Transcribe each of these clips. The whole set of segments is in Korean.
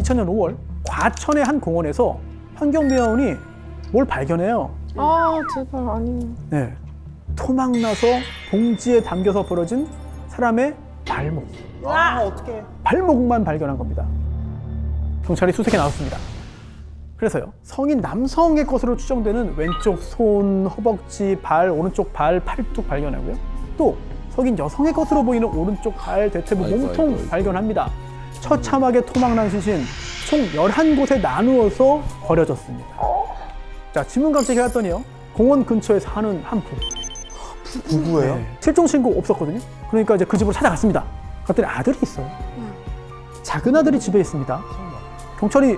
2000년 5월 과천의 한 공원에서 환경미화원이 뭘 발견해요. 아 제발 아니. 네. 토막 나서 봉지에 담겨서 벌어진 사람의 발목. 아, 어떡해. 발목만 발견한 겁니다. 경찰이 수색에 나섰습니다. 그래서요, 성인 남성의 것으로 추정되는 왼쪽 손, 허벅지, 발, 오른쪽 발, 팔뚝 발견하고요. 또 성인 여성의 것으로 보이는 오른쪽 발, 대퇴부 아이고, 몸통 아이고, 아이고. 발견합니다. 처참하게 토막난 시신 총 11곳에 나누어서 버려졌습니다. 자, 지문감식 해왔더니요, 공원 근처에 사는 한 부부. 누구예요? 네. 실종 신고 없었거든요. 그러니까 이제 그 집으로 찾아갔습니다. 갔더니 아들이 있어요. 작은 아들이 집에 있습니다. 경찰이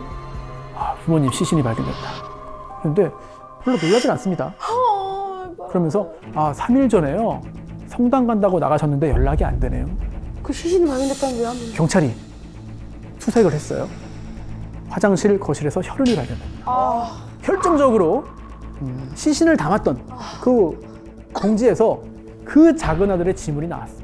아, 부모님 시신이 발견됐다. 그런데 별로 놀라진 않습니다. 그러면서 아, 3일 전에요. 성당 간다고 나가셨는데 연락이 안 되네요. 그 시신이 발견됐다는 왜 하면? 경찰이 수색을 했어요. 화장실, 거실에서 혈흔이 발견됩니다. 결정적으로 음, 시신을 담았던 그 봉지에서 그 작은 아들의 지문이 나왔습니다.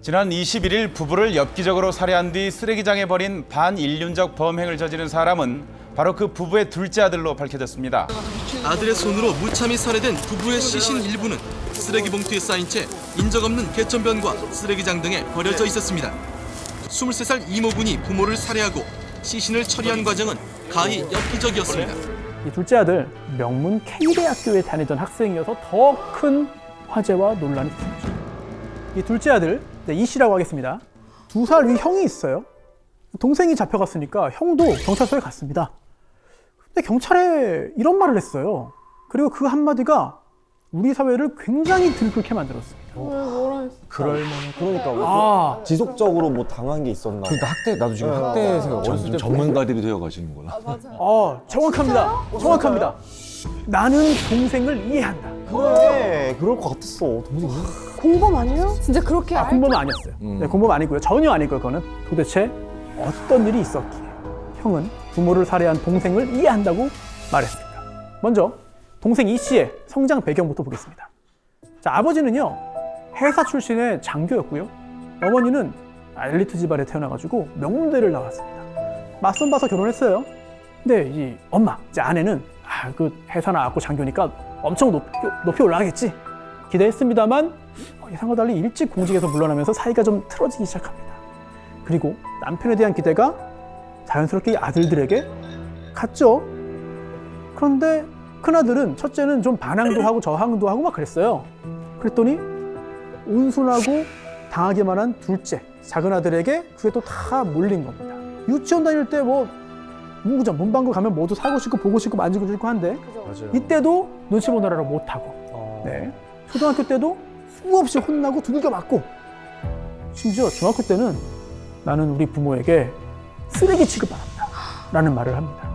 지난 21일 부부를 엽기적으로 살해한 뒤 쓰레기장에 버린 반인륜적 범행을 저지른 사람은 바로 그 부부의 둘째 아들로 밝혀졌습니다. 아들의 손으로 무참히 살해된 부부의 시신 일부는 쓰레기 봉투에 쌓인 채 인적 없는 개천변과 쓰레기장 등에 버려져 있었습니다. 23살 이모군이 부모를 살해하고 시신을 처리한 과정은 가히 엽기적이었습니다. 이 둘째 아들 명문 K대학교에 다니던 학생이어서 더 큰 화제와 논란이 있었죠. 이 둘째 아들 네, 이 씨라고 하겠습니다. 두 살 위 형이 있어요. 동생이 잡혀갔으니까 형도 경찰서에 갔습니다. 근데 경찰에 이런 말을 했어요. 그리고 그 한마디가 우리 사회를 굉장히 들끓게 만들었습니다. 왜 뭐라 했어? 그럴 만한. 그러니까 뭐 아, 지속적으로 뭐 당한 게 있었나. 그러니까 학대 나도 지금 학대 생각 어렸을 때 전문가들이 되어 가시는구나. 어, 정확합니다. 정확합니다. 나는 동생을 이해한다. 그래, 그럴 것 같았어. 동생이. 공범 아니에요? 진짜 그렇게 아, 알? 공범은 아니었어요. 음. 네, 공범 아니고요. 전혀 아니고요. 그거는 도대체 어떤 일이 있었기에 형은 부모를 살해한 동생을 이해한다고 말했습니다. 먼저 동생 이 씨의 성장 배경부터 보겠습니다. 자, 아버지는요 회사 출신의 장교였고요. 어머니는 엘리트 집안에 태어나가지고 명문대를 나왔습니다. 맞선 봐서 결혼했어요. 근데 이 엄마, 이제 아내는 아, 그 회사 나왔고 장교니까 엄청 높이, 높이 올라가겠지 기대했습니다만 어, 예상과 달리 일찍 공직에서 물러나면서 사이가 좀 틀어지기 시작합니다. 그리고 남편에 대한 기대가 자연스럽게 이 아들들에게 갔죠. 그런데 큰아들은 첫째는 좀 반항도 하고 저항도 하고 막 그랬어요. 그랬더니 온순하고 당하기만 한 둘째, 작은 아들에게 그게 또 다 몰린 겁니다. 유치원 다닐 때 뭐 문구점, 문방구 가면 모두 사고 싶고 보고 싶고 만지고 싶고 한데 맞아요. 이때도 눈치 보느라고 못하고 어. 네. 초등학교 때도 수없이 혼나고 두들겨 맞고 심지어 중학교 때는 나는 우리 부모에게 쓰레기 취급받았다 라는 말을 합니다.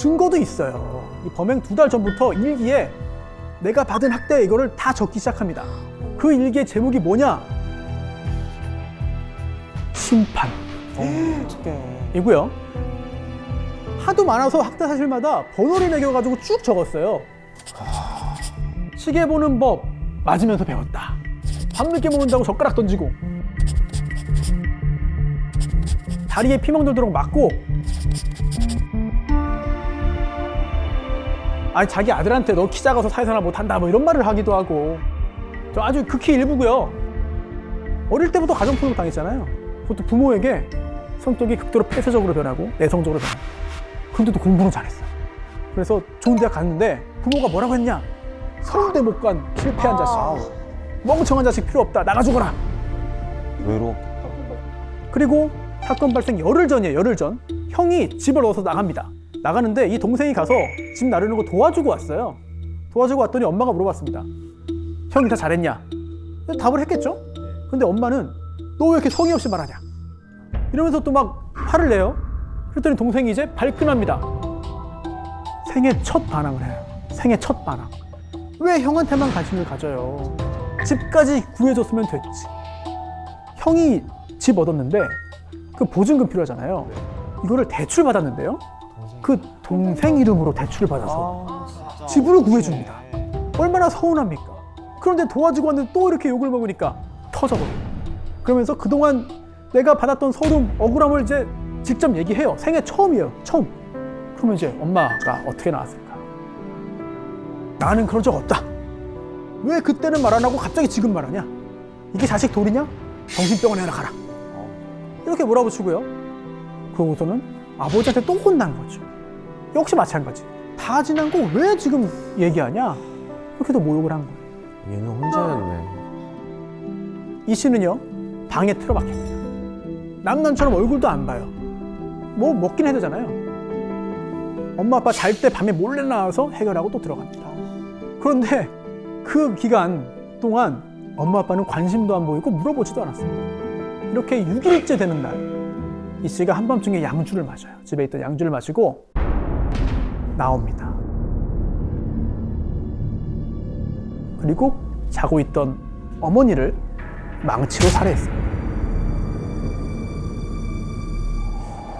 증거도 있어요. 이 범행 두 달 전부터 일기에 내가 받은 학대 이거를 다 적기 시작합니다. 그 일기의 제목이 뭐냐? 심판. 이고요. 하도 많아서 학대 사실마다 번호를 매겨가지고 쭉 적었어요. 시계 보는 법 맞으면서 배웠다. 밤늦게 먹는다고 젓가락 던지고 다리에 피멍 들도록 맞고 아니 자기 아들한테 너 키 작아서 사회생활 못한다 뭐 이런 말을 하기도 하고 저 아주 극히 일부고요. 어릴 때부터 가정폭력 당했잖아요. 그것도 부모에게 성격이 극도로 폐쇄적으로 변하고 내성적으로 변하고 근데도 공부는 잘했어요. 그래서 좋은 대학 갔는데 부모가 뭐라고 했냐? 서울대 못 간 실패한 자식. 멍청한 자식 필요 없다. 나가 죽어라. 외로웠겠다. 그리고 사건 발생 열흘 전이에요. 열흘 전. 형이 집을 얻어서 나갑니다. 나가는데 이 동생이 가서 집 나르는 거 도와주고 왔어요. 도와주고 왔더니 엄마가 물어봤습니다. 형이 다 잘했냐? 답을 했겠죠? 근데 엄마는 너 왜 이렇게 성의 없이 말하냐? 이러면서 또 막 화를 내요. 그랬더니 동생이 이제 발끈합니다. 생애 첫 반항을 해요. 생애 첫 반항. 왜 형한테만 관심을 가져요? 집까지 구해줬으면 됐지. 형이 집 얻었는데 그 보증금 필요하잖아요. 이거를 대출 받았는데요. 그 동생 이름으로 대출을 받아서 집을 구해줍니다. 얼마나 서운합니까? 그런데 도와주고 왔는데 또 이렇게 욕을 먹으니까 터져버려요. 그러면서 그동안 내가 받았던 서름, 억울함을 이제 직접 얘기해요. 생애 처음이에요. 처음. 그러면 이제 엄마가 어떻게 나왔을까? 나는 그런 적 없다. 왜 그때는 말 안 하고 갑자기 지금 말하냐? 이게 자식 도리냐? 정신병원에 하나 가라. 이렇게 몰아붙이고요. 그러고서는 아버지한테 또 혼난 거죠. 역시 마찬가지. 다 지난 거 왜 지금 얘기하냐? 이렇게도 모욕을 한 거예요. 얘는 혼자였네. 이 씨는요 방에 틀어박힙니다. 남남처럼 얼굴도 안 봐요. 뭐 먹긴 해야 되잖아요. 엄마 아빠 잘 때 밤에 몰래 나와서 해결하고 또 들어갑니다. 그런데 그 기간 동안 엄마 아빠는 관심도 안 보이고 물어보지도 않았어요. 이렇게 6일째 되는 날, 이 씨가 한밤중에 양주를 마셔요. 집에 있던 양주를 마시고 나옵니다. 그리고 자고 있던 어머니를 망치로 살해했습니다.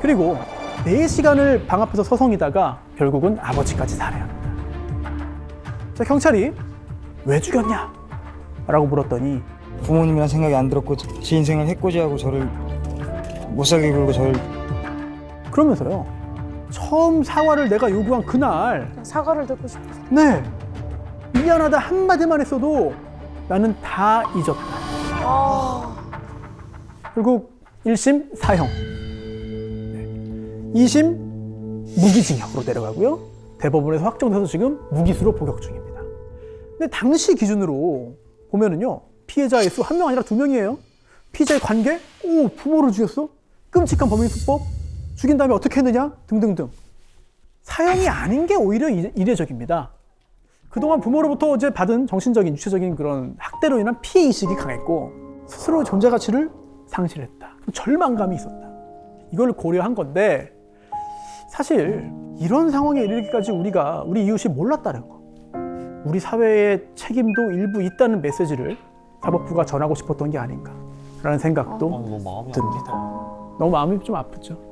그리고 4시간을 방 앞에서 서성이다가 결국은 아버지까지 살해합니다. 자, 경찰이 왜 죽였냐? 라고 물었더니 부모님이란 생각이 안 들었고 제 인생을 해코지하고 저를 못 살게 굴고 저를 그러면서요. 처음 사과를 내가 요구한 그날 사과를 듣고 싶어서. 네 미안하다 한마디만 했어도 나는 다 잊었다. 아, 결국 1심 사형, 2심 무기징역으로 내려가고요. 대법원에서 확정돼서 지금 무기수로 복역 중입니다. 근데 당시 기준으로 보면은요, 피해자의 수 한 명 아니라 두 명이에요. 피해자의 관계? 오, 부모를 죽였어? 끔찍한 범행 수법? 죽인 다음에 어떻게 했느냐? 등등등. 사형이 아닌 게 오히려 이- 이례적입니다. 그동안 부모로부터 이제 받은 정신적인, 유체적인 그런 학대로 인한 피해 의식이 강했고 스스로의 존재 가치를 상실했다. 절망감이 있었다. 이걸 고려한 건데 사실 이런 상황에 이르기까지 우리가 우리 이웃이 몰랐다는 거. 우리 사회의 책임도 일부 있다는 메시지를 사법부가 전하고 싶었던 게 아닌가라는 생각도 마음이 듭니다. 너무 마음이 좀 아프죠.